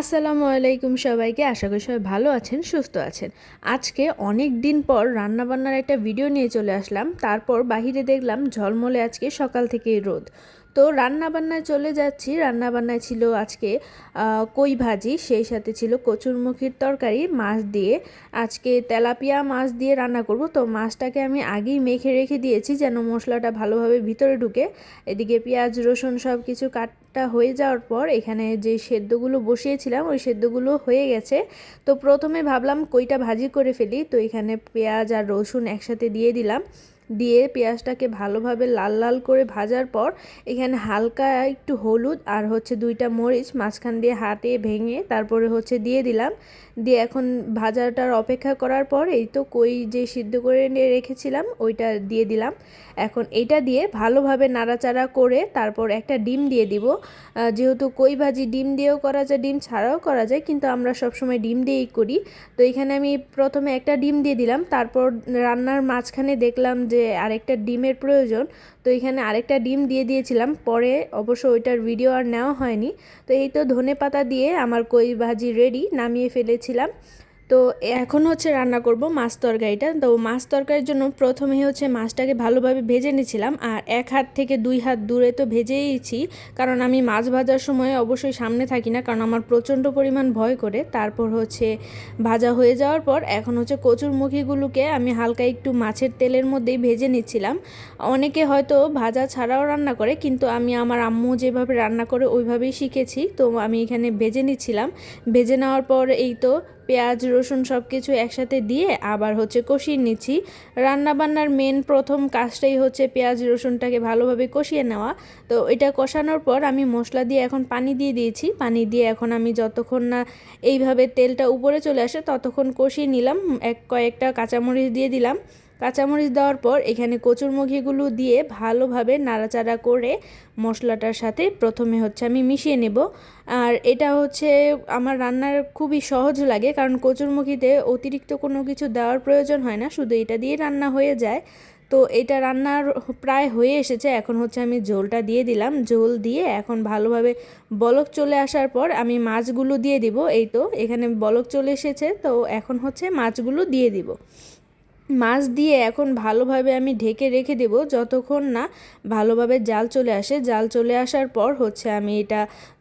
আসসালামু আলাইকুম সবাইকে। আশা করি সবাই ভালো আছেন, সুস্থ আছেন। আজকে অনেক দিন পর রান্নাবান্নার একটা ভিডিও নিয়ে চলে আসলাম। তারপর বাহিরে দেখলাম ঝলমলে আজকে সকাল থেকেই রোদ। তো রান্নাবান্নায় চলে যাচ্ছি। রান্নাবান্নায় ছিল আজকে কই ভাজি, সেই সাথে ছিল কচুরমুখির তরকারি, মাছ দিয়ে। আজকে তেলাপিয়া মাছ দিয়ে রান্না করব। তো মাছটাকে আমি আগেই মেখে রেখে দিয়েছি যেন মশলাটা ভালোভাবে ভিতরে ঢুকে। এদিকে পেঁয়াজ, রসুন সব কিছু কাটটা হয়ে যাওয়ার পর এখানে যে সেদ্ধগুলো বসিয়েছিলাম, ওই সেদ্ধগুলো হয়ে গেছে। তো প্রথমে ভাবলাম কইটা ভাজি করে ফেলি। তো এখানে পেঁয়াজ আর রসুন একসাথে দিয়ে দিলাম। দিয়ে পেঁয়াজটাকে ভালোভাবে লাল লাল করে ভাজার পর এখানে হালকা একটু হলুদ আর হচ্ছে দুইটা মরিচ মাঝখান দিয়ে হাতে ভেঙে তারপরে হচ্ছে দিয়ে দিলাম। দিয়ে এখন ভাজাটার অপেক্ষা করার পর এই তো কই যে সিদ্ধ করে রেখেছিলাম ওইটা দিয়ে দিলাম। এখন এইটা দিয়ে ভালোভাবে নাড়াচাড়া করে তারপর একটা ডিম দিয়ে দিব। যেহেতু কই ভাজি ডিম দিয়েও করা যায়, ডিম ছাড়াও করা যায়, কিন্তু আমরা সবসময় ডিম দিয়েই করি। তো এখানে আমি প্রথমে একটা ডিম দিয়ে দিলাম। তারপর রান্নার মাঝখানে দেখলাম যে আরেকটা ডিমের প্রয়োজন, তো এখানে আরেকটা ডিম দিয়ে দিয়েছিলাম। পরে অবশ্য ওইটার ভিডিও আর নেওয়া হয়নি। তো এই তো ধনে পাতা দিয়ে আমার কই ভাজি রেডি নামিয়ে ফেলেছিলাম। তো এখন হচ্ছে রান্না করব মাছ তরকারিটা। তো মাছ তরকারির জন্য প্রথমে হচ্ছে মাছটাকে ভালোভাবে ভেজে নিয়েছিলাম আর এক হাত থেকে দুই হাত দূরে তো ভেজেইছি। কারণ আমি মাছ ভাজার সময় অবশ্যই সামনে থাকি না, কারণ আমার প্রচণ্ড পরিমাণ ভয় করে। তারপর হচ্ছে ভাজা হয়ে যাওয়ার পর এখন হচ্ছে কচুর মুখিগুলোকে আমি হালকা একটু মাছের তেলের মধ্যেই ভেজে নিচ্ছিলাম। অনেকে হয়তো ভাজা ছাড়াও রান্না করে, কিন্তু আমি আমার আম্মু যেভাবে রান্না করে ওইভাবেই শিখেছি। তো আমি এখানে ভেজে নিচ্ছিলাম। ভেজে নেওয়ার পর এই তো পেঁয়াজ, রসুন সব কিছু একসাথে দিয়ে আবার হচ্ছে কষিয়ে নিচ্ছি। রান্নাবান্নার মেন প্রথম কাজটাই হচ্ছে পেঁয়াজ, রসুনটাকে ভালোভাবে কষিয়ে নেওয়া। তো এটা কষানোর পর আমি মশলা দিয়ে এখন পানি দিয়ে দিয়েছি। পানি দিয়ে এখন আমি যতক্ষণ না এইভাবে তেলটা উপরে চলে আসে ততক্ষণ কষিয়ে নিলাম। এক কয়েকটা কাঁচামরিচ দিয়ে দিলাম। কাঁচামরিচ দেওয়ার পর এখানে কচুরমুখিগুলো দিয়ে ভালোভাবে নাড়াচাড়া করে মশলাটার সাথে প্রথমে হচ্ছে আমি মিশিয়ে নেব। আর এটা হচ্ছে আমার রান্নার খুবই সহজ লাগে কারণ কচুরমুখিতে অতিরিক্ত কোনো কিছু দেওয়ার প্রয়োজন হয় না, শুধু এটা দিয়ে রান্না হয়ে যায়। তো এটা রান্নার প্রায় হয়ে এসেছে, এখন হচ্ছে আমি ঝোলটা দিয়ে দিলাম। ঝোল দিয়ে এখন ভালোভাবে বলক চলে আসার পর আমি মাছগুলো দিয়ে দিব। এই তো এখানে বলক চলে এসেছে, তো এখন হচ্ছে মাছগুলো দিয়ে দিব। মাছ দিয়ে এখন ভালোভাবে আমি ঢেকে রেখে দেব, যতক্ষণ না ভালোভাবে জাল চলে আসে। জাল চলে আসার পর হচ্ছে আমি এটা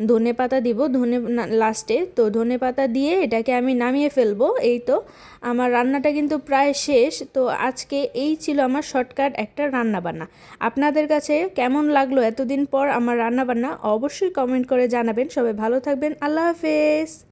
ধনে পাতা দিব, ধনে লাস্টে তো ধনে পাতা দিয়ে এটাকে আমি নামিয়ে ফেলব, এই তো। আমার রান্নাটা কিন্তু প্রায় শেষ। তো আজকে এই ছিল আমার শর্টকাট একটা রান্না বান্না আপনাদের কাছে কেমন লাগল এতদিন পর আমার রান্না বান্না অবশ্যই কমেন্ট করে জানাবেন। সবাই ভালো থাকবেন। আল্লাহ হাফেজ।